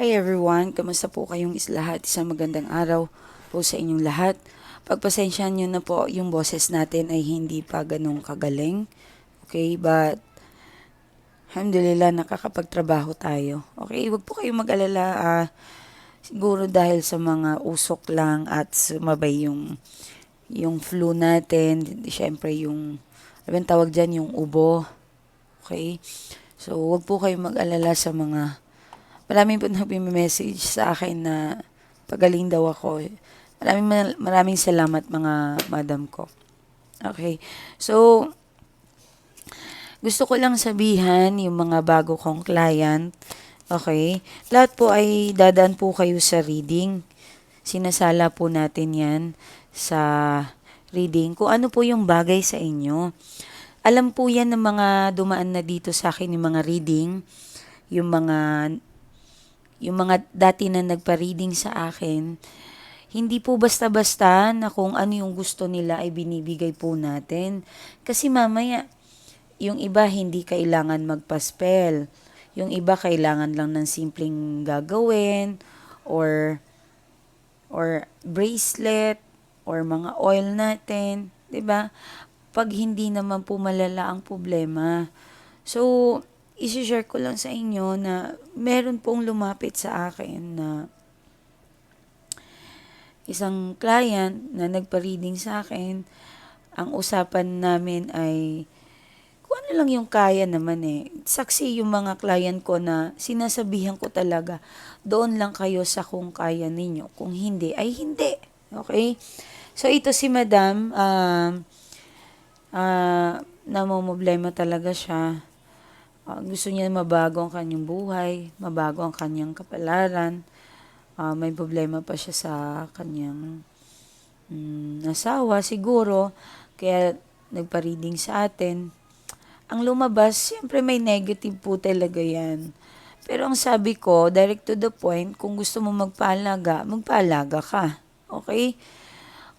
Hi everyone, kamusta po kayong is lahat? Isang magandang araw po sa inyong lahat. Pagpasensyahan nyo na po yung boses natin ay hindi pa ganun kagaling. Okay, but alhamdulillah nakakapagtrabaho tayo. Okay, wag po kayong mag-alala. ah, siguro dahil sa mga usok lang at sumabay yung yung flu natin, syempre yung ano tawag dyan, yung ubo. Okay? So, wag po kayong mag-alala sa mga Maraming po nagme-message sa akin na pagaling daw ako. Maraming maraming salamat mga madam ko. Okay. So, gusto ko lang sabihan yung mga bago kong client. Okay. Lahat po ay dadaan po kayo sa reading. Sinasala po natin yan sa reading. Kung ano po yung bagay sa inyo. Alam po yan ng mga dumaan na dito sa akin yung mga reading. Yung mga yung mga dati na nagpa-reading sa akin, hindi po basta-basta na kung ano yung gusto nila ay binibigay po natin. Kasi mamaya, yung iba hindi kailangan magpa-spell. Yung iba kailangan lang ng simpleng gagawin or or bracelet or mga oil natin, 'di ba? Pag hindi naman po malala ang problema. So, isi-share ko lang sa inyo na meron pong lumapit sa akin na isang client na nagpa-reading sa akin. Ang usapan namin ay kung ano lang yung kaya naman eh. Saksi yung mga client ko na sinasabihan ko talaga, doon lang kayo sa kung kaya ninyo. Kung hindi, ay hindi. Okay? So, ito si madam, uh, uh, namumblema talaga siya Uh, gusto niya mabago ang kanyang buhay, mabago ang kanyang kapalaran. Uh, may problema pa siya sa kanyang um, asawa siguro. Kaya nagpa-reading sa atin. Ang lumabas, siyempre may negative po talaga yan. Pero ang sabi ko, direct to the point, kung gusto mo magpaalaga, magpaalaga ka. Okay?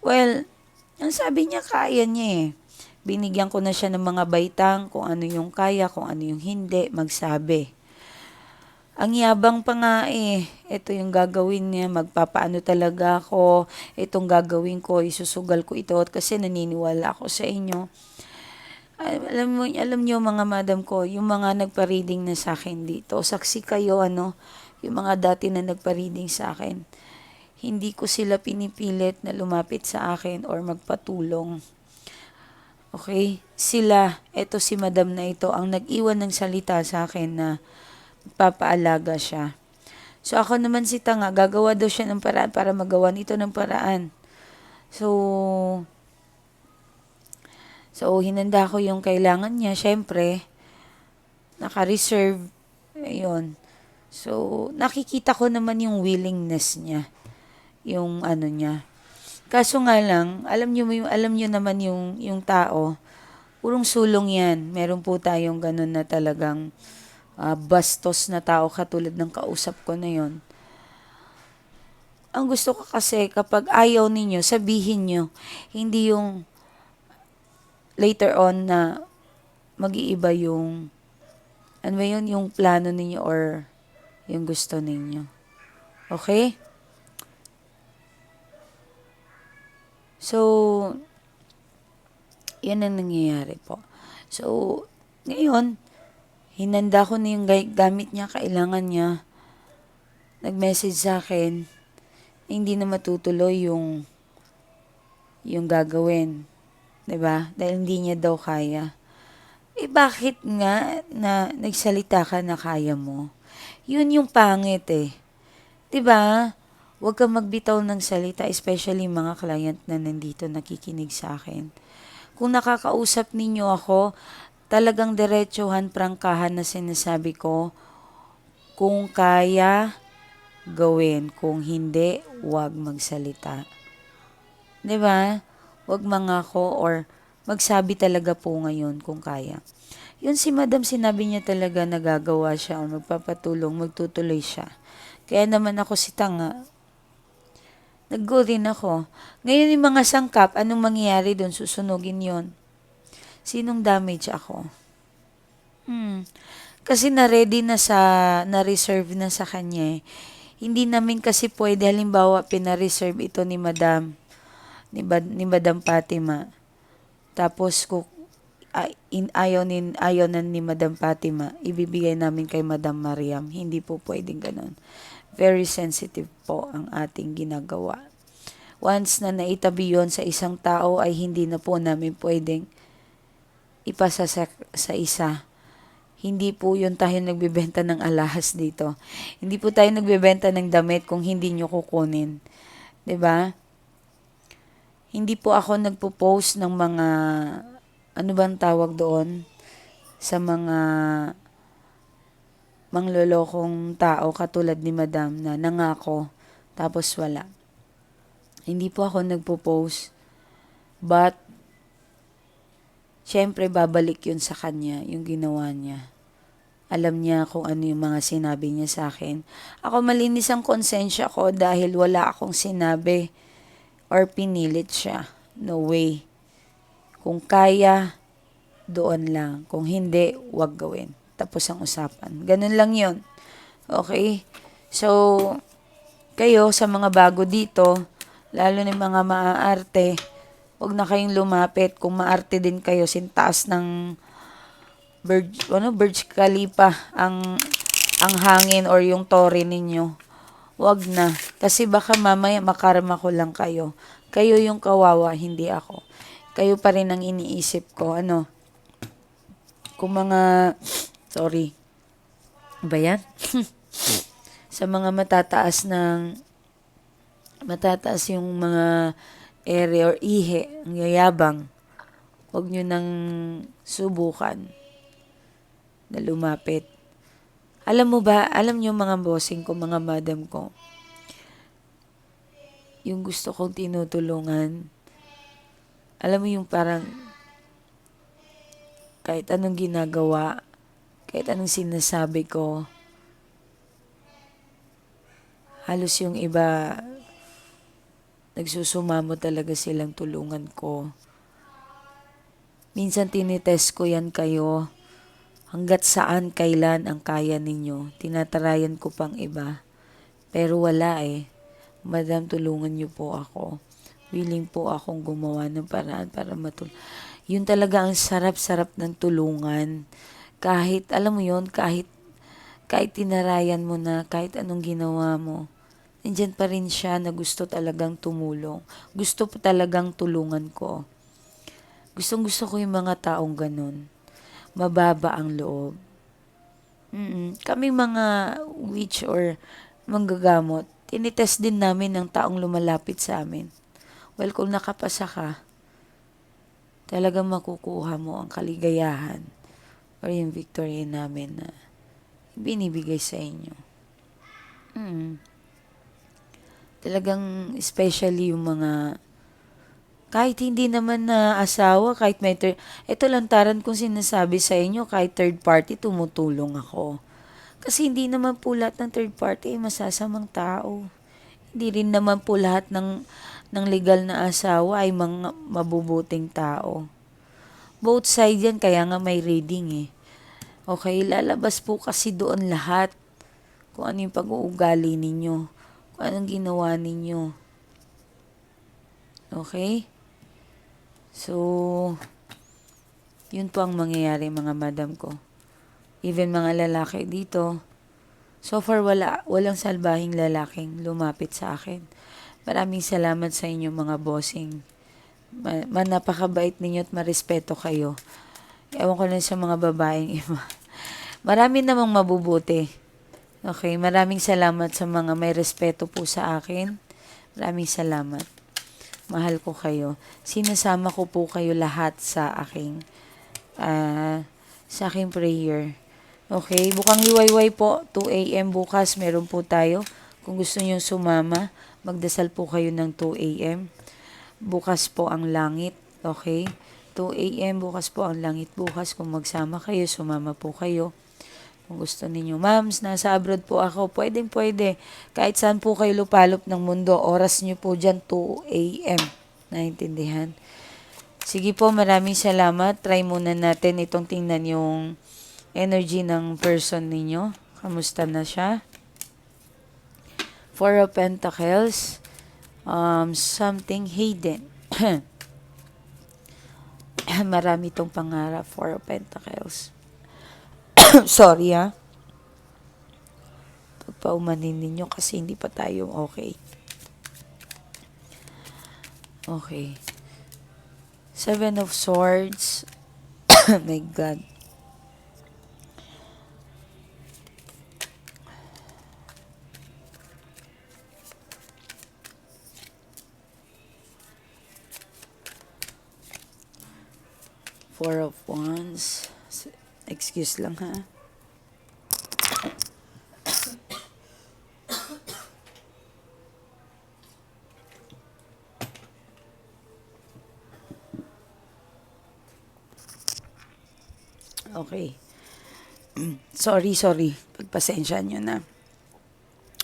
Well, ang sabi niya, kaya niya eh binigyan ko na siya ng mga baitang kung ano yung kaya, kung ano yung hindi, magsabi. Ang yabang pa nga eh, ito yung gagawin niya, magpapaano talaga ako, itong gagawin ko, isusugal ko ito kasi naniniwala ako sa inyo. Alam mo, alam niyo mga madam ko, yung mga nagpa-reading na sa akin dito, saksi kayo ano, yung mga dati na nagpa-reading sa akin, hindi ko sila pinipilit na lumapit sa akin or magpatulong Okay? Sila, eto si madam na ito, ang nag-iwan ng salita sa akin na papaalaga siya. So ako naman si Tanga, gagawa daw siya ng paraan para magawa nito ng paraan. So, so hinanda ko yung kailangan niya. Siyempre, naka-reserve. Ayun. So, nakikita ko naman yung willingness niya. Yung ano niya. Kaso nga lang, alam niyo alam niyo naman yung yung tao, purong sulong 'yan. Meron po tayong ganun na talagang uh, bastos na tao katulad ng kausap ko na 'yon. Ang gusto ko kasi kapag ayaw ninyo, sabihin niyo, hindi yung later on na mag-iiba yung ano ba yun, yung plano ninyo or yung gusto ninyo. Okay? So, yan ang nangyayari po. So, ngayon, hinanda ko na yung gamit niya, kailangan niya. Nag-message sa akin, hindi na matutuloy yung yung gagawin. 'Di ba? Dahil hindi niya daw kaya. Eh bakit nga na nagsalita ka na kaya mo? Yun yung pangit eh. 'Di ba? Huwag kang magbitaw ng salita, especially mga client na nandito nakikinig sa akin. Kung nakakausap ninyo ako, talagang diretsuhan, prangkahan na sinasabi ko, kung kaya, gawin. Kung hindi, huwag magsalita. ba? Diba? Huwag mangako or magsabi talaga po ngayon kung kaya. Yun si madam, sinabi niya talaga nagagawa siya o magpapatulong, magtutuloy siya. Kaya naman ako si tanga, Nag-go din ako. Ngayon yung mga sangkap, anong mangyayari doon? Susunugin yon Sinong damage ako? Hmm. Kasi na-ready na sa, na-reserve na sa kanya eh. Hindi namin kasi pwede, halimbawa, pina-reserve ito ni Madam, ni, Bad, ni Madam Fatima. Tapos, kung ay- in, ayaw, nin, ayaw na ni Madam Fatima, ibibigay namin kay Madam Mariam. Hindi po pwedeng ganun. Very sensitive po ang ating ginagawa. Once na naitabi yon sa isang tao ay hindi na po namin pwedeng ipasa sa, sa isa. Hindi po yun tayo nagbebenta ng alahas dito. Hindi po tayo nagbebenta ng damit kung hindi nyo kukunin. ba? Hindi po ako nagpo-post ng mga ano bang tawag doon sa mga manglolokong tao katulad ni Madam na nangako tapos wala. Hindi po ako nagpo-post but syempre babalik yun sa kanya, yung ginawa niya. Alam niya kung ano yung mga sinabi niya sa akin. Ako malinis ang konsensya ko dahil wala akong sinabi or pinilit siya. No way. Kung kaya, doon lang. Kung hindi, wag gawin. Tapos ang usapan. Ganun lang yon Okay? So, kayo sa mga bago dito, lalo yung mga maaarte, wag na kayong lumapit. Kung maarte din kayo, sintaas ng Burj, ano, Burj Khalifa ang ang hangin or yung tore ninyo. Wag na. Kasi baka mamaya makarma ko lang kayo. Kayo yung kawawa, hindi ako. Kayo pa rin ang iniisip ko. Ano? Kung mga, sorry. Ba yan? Sa mga matataas ng, matataas yung mga ere or ihe, ang yayabang, huwag nyo nang subukan na lumapit. Alam mo ba, alam nyo mga bossing ko, mga madam ko, yung gusto kong tinutulungan, alam mo yung parang kahit anong ginagawa, kahit anong sinasabi ko, halos yung iba, nagsusumamo talaga silang tulungan ko. Minsan tinitest ko yan kayo hanggat saan kailan ang kaya ninyo. Tinatarayan ko pang iba. Pero wala eh. Madam, tulungan niyo po ako. Willing po akong gumawa ng paraan para matul... Yun talaga ang sarap-sarap ng tulungan. Kahit, alam mo yon kahit, kahit tinarayan mo na, kahit anong ginawa mo, nandyan pa rin siya na gusto talagang tumulong. Gusto po talagang tulungan ko. Gustong gusto ko yung mga taong ganun mababa ang loob. Mm-mm. Kami mga witch or manggagamot, tinitest din namin ng taong lumalapit sa amin. Well, kung nakapasa ka, talagang makukuha mo ang kaligayahan or yung victory namin na binibigay sa inyo. Mm. Talagang especially yung mga kahit hindi naman na asawa, kahit may third, ito lantaran kong sinasabi sa inyo, kahit third party, tumutulong ako. Kasi hindi naman po lahat ng third party ay masasamang tao. Hindi rin naman po lahat ng, ng legal na asawa ay mga mabubuting tao. Both side yan, kaya nga may reading eh. Okay, lalabas po kasi doon lahat kung ano yung pag-uugali ninyo, kung anong ginawa ninyo. Okay? So, yun po ang mangyayari mga madam ko. Even mga lalaki dito, so far wala, walang salbahing lalaking lumapit sa akin. Maraming salamat sa inyo mga bossing. Ma, ma napakabait ninyo at marespeto kayo. Ewan ko lang sa mga babaeng iba. Marami namang mabubuti. Okay, maraming salamat sa mga may respeto po sa akin. Maraming salamat. Mahal ko kayo. Sinasama ko po kayo lahat sa aking uh, sa aking prayer. Okay, bukang liwayway po, 2 a.m. bukas meron po tayo. Kung gusto niyo sumama, magdasal po kayo ng 2 a.m. Bukas po ang langit, okay? 2 a.m. bukas po ang langit bukas. Kung magsama kayo, sumama po kayo. Kung gusto ninyo, ma'ams, nasa abroad po ako, pwedeng pwede. Kahit saan po kayo lupalop ng mundo, oras nyo po dyan 2 a.m. Naintindihan? Sige po, maraming salamat. Try muna natin itong tingnan yung energy ng person ninyo. Kamusta na siya? Four of Pentacles. Um, something hidden. Marami tong pangarap. Four of Pentacles. Sorry ha. Pagpaumanin ninyo kasi hindi pa tayo okay. Okay. Seven of Swords. My God. Four of Wands. Excuse lang ha. Okay. sorry, sorry. Pagpasensya nyo na.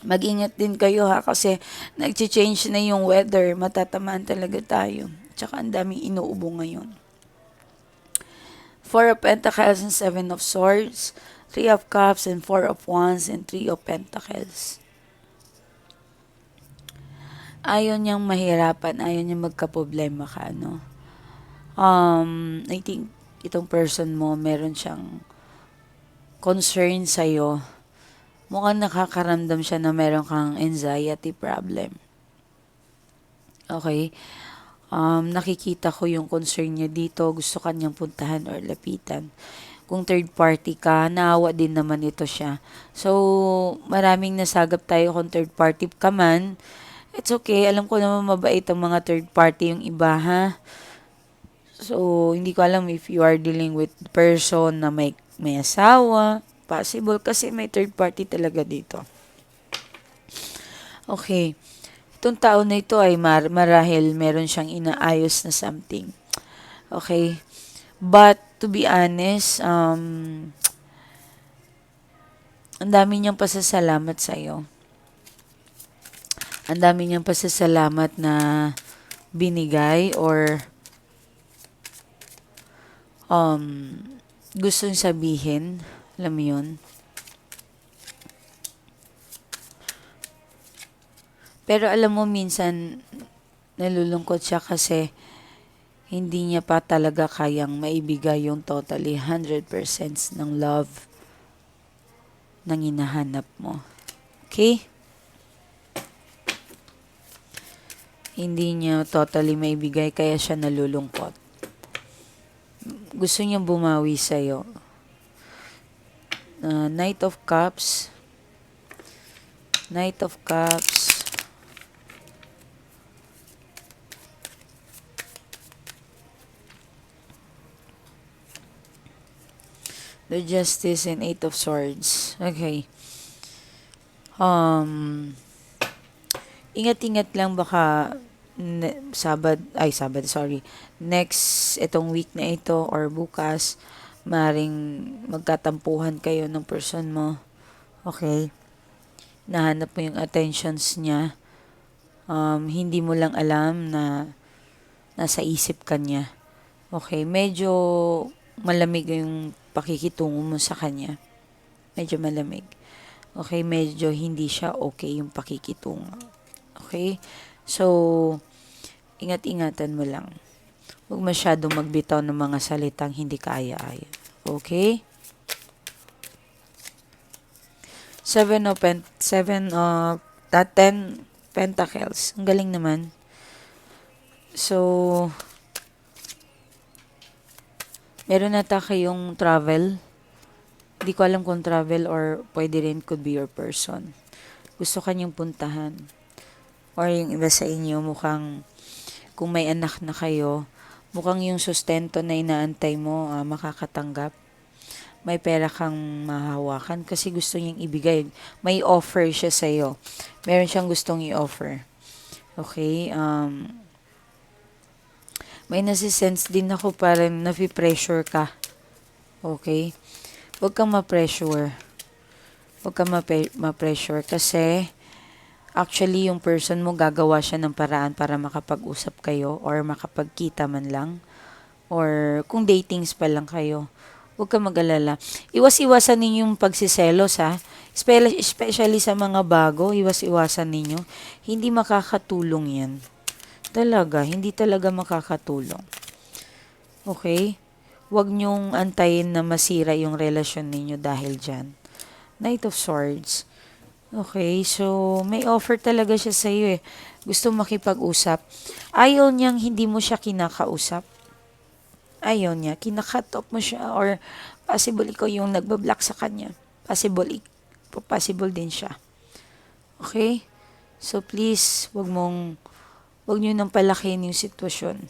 Mag-ingat din kayo ha kasi nag-change na yung weather. Matatamaan talaga tayo. Tsaka ang daming inuubo ngayon. Four of Pentacles and Seven of Swords. Three of Cups and Four of Wands and Three of Pentacles. Ayaw niyang mahirapan. Ayaw niyang magka-problema ka, no? Um, I think itong person mo, meron siyang concern sa'yo. Mukhang nakakaramdam siya na meron kang anxiety problem. Okay? Um, nakikita ko yung concern niya dito. Gusto kanyang puntahan or lapitan. Kung third party ka, naawa din naman ito siya. So, maraming nasagap tayo kung third party ka man. It's okay. Alam ko naman mabait ang mga third party yung iba, ha? So, hindi ko alam if you are dealing with person na may, may asawa. Possible kasi may third party talaga dito. Okay. Itong tao na ito ay mar marahil meron siyang inaayos na something. Okay. But, to be honest, um, ang dami niyang pasasalamat sa'yo. Ang dami niyang pasasalamat na binigay or um, gusto niyang sabihin. Alam mo yun? Pero alam mo, minsan, nalulungkot siya kasi hindi niya pa talaga kayang maibigay yung totally 100% ng love ng hinahanap mo. Okay? Hindi niya totally maibigay kaya siya nalulungkot. Gusto niyang bumawi sa'yo. Uh, Knight of Cups. Knight of Cups. The Justice and Eight of Swords. Okay. Um, ingat-ingat lang baka ne- Sabad, ay Sabad, sorry. Next, itong week na ito or bukas, maring magkatampuhan kayo ng person mo. Okay? Nahanap mo yung attentions niya. Um, hindi mo lang alam na nasa isip ka niya. Okay? Medyo malamig yung pakikitungo mo sa kanya. Medyo malamig. Okay? Medyo hindi siya okay yung pakikitungo. Okay? So, ingat-ingatan mo lang. Huwag masyadong magbitaw ng mga salitang hindi kaya-aya. Okay? Seven of pen, seven of, that ten pentacles. Ang galing naman. So, meron nata kayong travel. Hindi ko alam kung travel or pwede rin could be your person. Gusto kanyang puntahan. Or yung iba sa inyo mukhang kung may anak na kayo, mukhang yung sustento na inaantay mo uh, makakatanggap. May pera kang mahawakan kasi gusto niyang ibigay. May offer siya sa'yo. Meron siyang gustong i-offer. Okay? Um, may nasisense din ako parang nafi-pressure ka. Okay? Huwag kang ma-pressure. Huwag kang ma-pressure kasi actually yung person mo gagawa siya ng paraan para makapag-usap kayo or makapagkita man lang or kung datings pa lang kayo Huwag ka mag-alala. Iwas-iwasan ninyo yung pagsiselos ha. Espe- Especially sa mga bago, iwas-iwasan ninyo. Hindi makakatulong yan. Talaga, hindi talaga makakatulong. Okay? Huwag niyong antayin na masira yung relasyon ninyo dahil dyan. Knight of Swords. Okay, so may offer talaga siya sa iyo eh. Gusto makipag-usap. Ayaw niyang hindi mo siya kinakausap. Ayaw niya. Kinakat off mo siya or possible ikaw yung nagbablock sa kanya. Possible, possible din siya. Okay? So please, wag mong, wag niyo nang palakihin yung sitwasyon.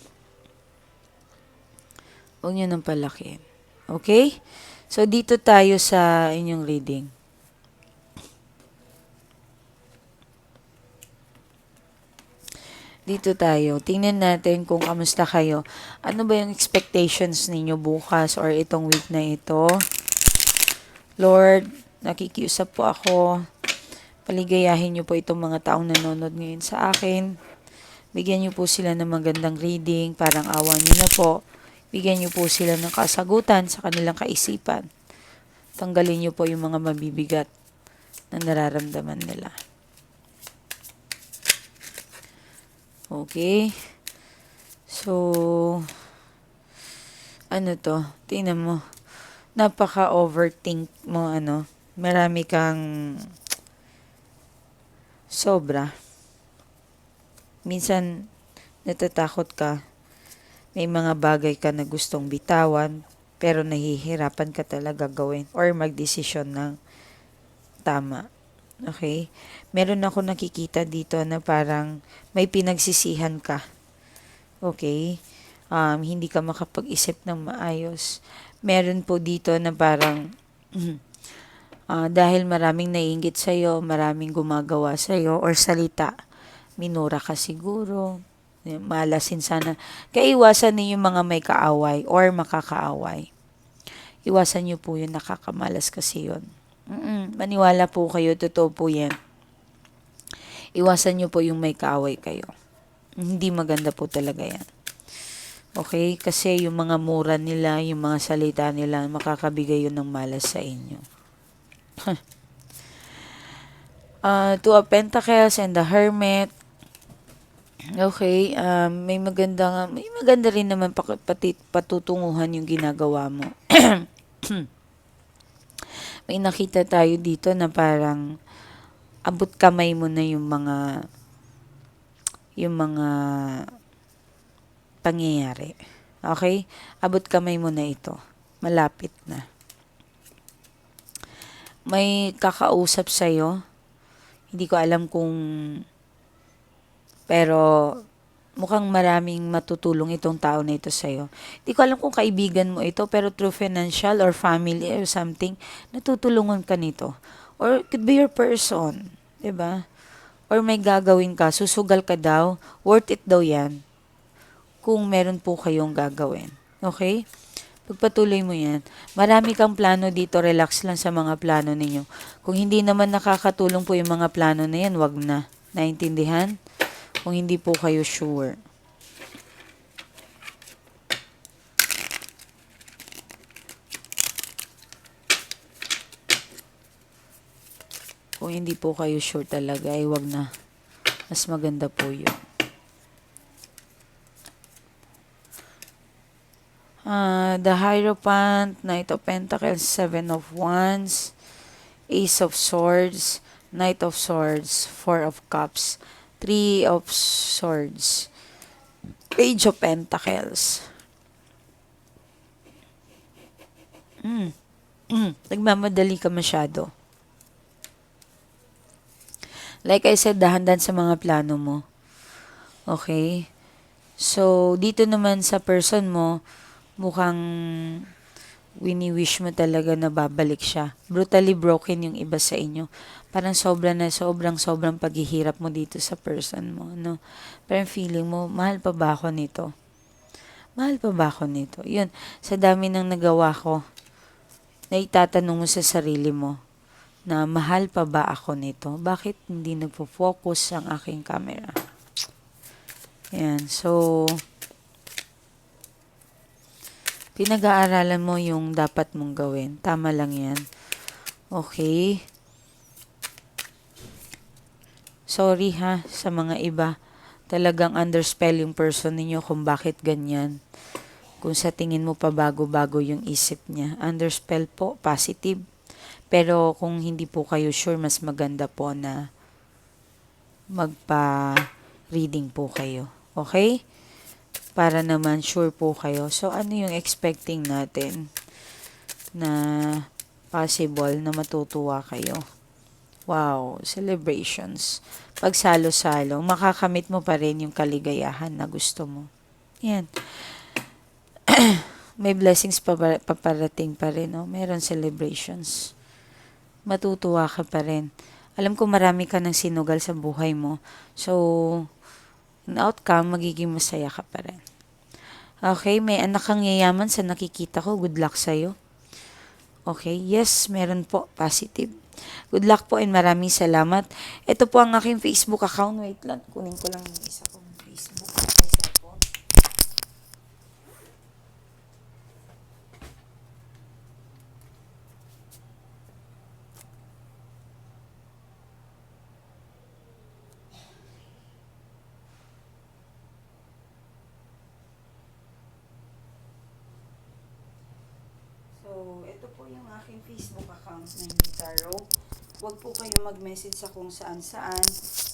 Huwag niyo nang palakihin. Okay? So, dito tayo sa inyong reading. Dito tayo. Tingnan natin kung kamusta kayo. Ano ba yung expectations ninyo bukas or itong week na ito? Lord, nakikiusap po ako. Paligayahin niyo po itong mga taong nanonood ngayon sa akin. Bigyan niyo po sila ng magandang reading, parang awa niyo na po. Bigyan niyo po sila ng kasagutan sa kanilang kaisipan. Tanggalin niyo po yung mga mabibigat na nararamdaman nila. Okay. So, ano to? Tingnan mo. Napaka-overthink mo, ano. Marami kang sobra. Minsan, natatakot ka. May mga bagay ka na gustong bitawan, pero nahihirapan ka talaga gawin or magdesisyon ng tama. Okay? Meron ako nakikita dito na parang may pinagsisihan ka. Okay? Um, hindi ka makapag-isip ng maayos. Meron po dito na parang ah, dahil maraming naiingit sa'yo, maraming gumagawa sa'yo or salita, minura ka siguro, malasin sana. Kaiwasan niyo yung mga may kaaway or makakaaway. Iwasan niyo po yung nakakamalas kasi yun. Mm-mm, maniwala po kayo, totoo po yan. Iwasan niyo po yung may kaaway kayo. Hindi maganda po talaga yan. Okay? Kasi yung mga mura nila, yung mga salita nila, makakabigay yun ng malas sa inyo. uh, two of Pentacles and the Hermit. Okay, um, may maganda may maganda rin naman pati, patutunguhan yung ginagawa mo. may nakita tayo dito na parang abot kamay mo na yung mga yung mga pangyayari. Okay? Abot kamay mo na ito. Malapit na. May kakausap sa'yo. Hindi ko alam kung pero mukhang maraming matutulong itong tao na ito sa'yo. Hindi ko alam kung kaibigan mo ito, pero through financial or family or something, natutulungan ka nito. Or it could be your person, ba? Diba? Or may gagawin ka, susugal ka daw, worth it daw yan. Kung meron po kayong gagawin. Okay? Pagpatuloy mo yan. Marami kang plano dito, relax lang sa mga plano ninyo. Kung hindi naman nakakatulong po yung mga plano na yan, wag na. Naintindihan? Kung hindi po kayo sure. Kung hindi po kayo sure talaga, ay wag na. Mas maganda po yun. Uh, the Hierophant, Knight of Pentacles, Seven of Wands, Ace of Swords, Knight of Swords, Four of Cups, Three of Swords. Page of Pentacles. Mm. Mm. Nagmamadali ka masyado. Like I said, dahan-dahan sa mga plano mo. Okay? So, dito naman sa person mo, mukhang wini-wish mo talaga na babalik siya. Brutally broken yung iba sa inyo. Parang sobra na sobrang sobrang paghihirap mo dito sa person mo. No? Parang feeling mo, mahal pa ba ako nito? Mahal pa ba ako nito? Yun, sa dami ng nagawa ko, na itatanong mo sa sarili mo, na mahal pa ba ako nito? Bakit hindi nagpo-focus ang aking camera? Yan, so, Pinag-aaralan mo yung dapat mong gawin. Tama lang yan. Okay. Sorry ha sa mga iba. Talagang underspell yung person ninyo kung bakit ganyan. Kung sa tingin mo pa bago-bago yung isip niya. Underspell po, positive. Pero kung hindi po kayo sure, mas maganda po na magpa-reading po kayo. Okay? Para naman sure po kayo. So, ano yung expecting natin na possible na matutuwa kayo? Wow, celebrations. Pagsalo-salo, makakamit mo pa rin yung kaligayahan na gusto mo. Yan. May blessings pa paparating pa rin, no? Meron celebrations. Matutuwa ka pa rin. Alam ko marami ka ng sinugal sa buhay mo. So, outcome, magiging masaya ka pa rin. Okay, may anak kang yayaman sa nakikita ko. Good luck sa'yo. Okay, yes, meron po. Positive. Good luck po and maraming salamat. Ito po ang aking Facebook account. Wait lang, kunin ko lang yung isa kong Facebook. Ay, cellphone. So, ito po yung aking Facebook account ng Tarot. Huwag po kayo mag-message sa kung saan-saan.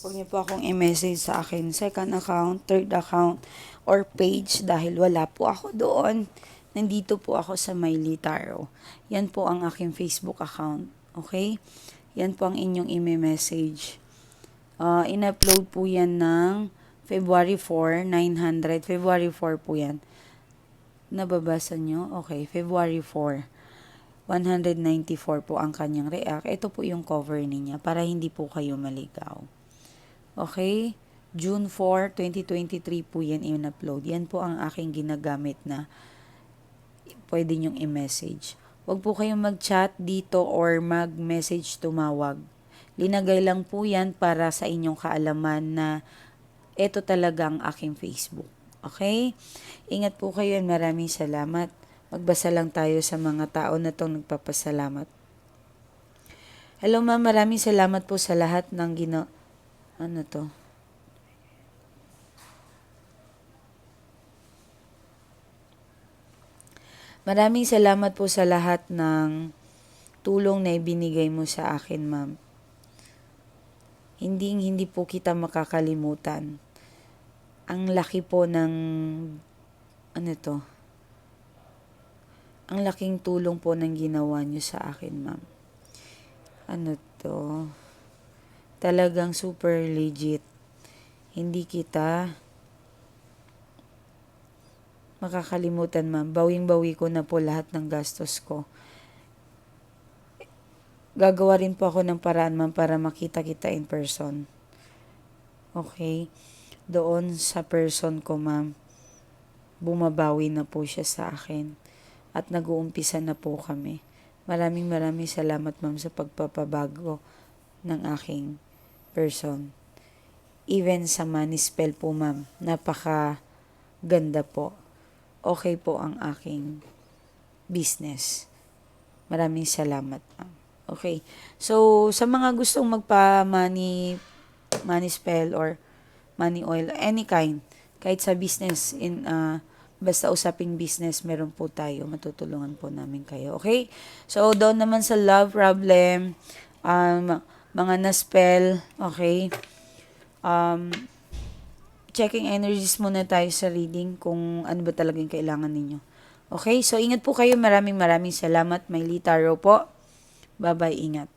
Huwag niyo po akong i-message sa akin second account, third account, or page dahil wala po ako doon. Nandito po ako sa Miley Tarot. Yan po ang aking Facebook account. Okay? Yan po ang inyong i-message. Uh, in-upload po yan ng February 4, 900. February 4 po yan. Nababasa nyo? Okay, February 4. 194 po ang kanyang react. Ito po yung cover niya para hindi po kayo maligaw. Okay? June 4, 2023 po yan in-upload. Yan po ang aking ginagamit na pwede nyong i-message. Huwag po kayong mag-chat dito or mag-message tumawag. Linagay lang po yan para sa inyong kaalaman na ito talaga ang aking Facebook. Okay? Ingat po kayo and maraming salamat. Magbasa lang tayo sa mga tao na itong nagpapasalamat. Hello ma'am, maraming salamat po sa lahat ng gino... Ano to? Maraming salamat po sa lahat ng tulong na ibinigay mo sa akin, ma'am. Hindi hindi po kita makakalimutan. Ang laki po ng ano to? Ang laking tulong po ng ginawa niyo sa akin, ma'am. Ano to? Talagang super legit. Hindi kita makakalimutan, ma'am. Bawing-bawi ko na po lahat ng gastos ko. Gagawa rin po ako ng paraan, ma'am, para makita kita in person. Okay? Doon sa person ko, ma'am, bumabawi na po siya sa akin. At nag-uumpisa na po kami. Maraming maraming salamat, ma'am, sa pagpapabago ng aking person. Even sa money spell po, ma'am, napaka ganda po okay po ang aking business. Maraming salamat, ma'am. Okay. So, sa mga gustong magpa-money money spell or money oil, any kind, kahit sa business, in uh, basta usaping business, meron po tayo. Matutulungan po namin kayo. Okay? So, doon naman sa love problem, um, mga na-spell, okay? Um, checking energies muna tayo sa reading kung ano ba talagang kailangan ninyo. Okay, so ingat po kayo. Maraming maraming salamat. May Tarot po. Bye-bye, ingat.